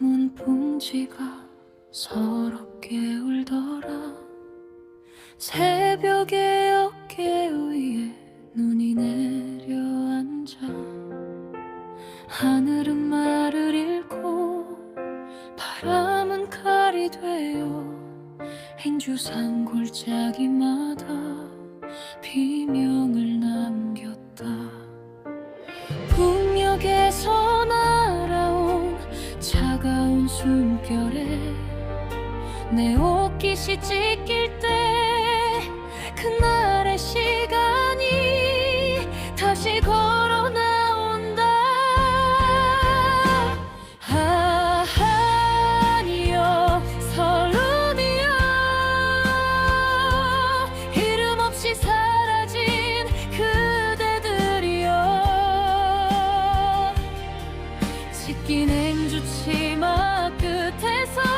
눈동지가 서럽게 울더라. 새벽에 어깨 위에 눈이 내려앉아 하늘은 말을 잃고 바람은 칼이 되어 행주산 골짜기마다 차가운 숨결에 내 옷깃이 찢길 때 그대들이여 씻긴 행주 치마 끝에서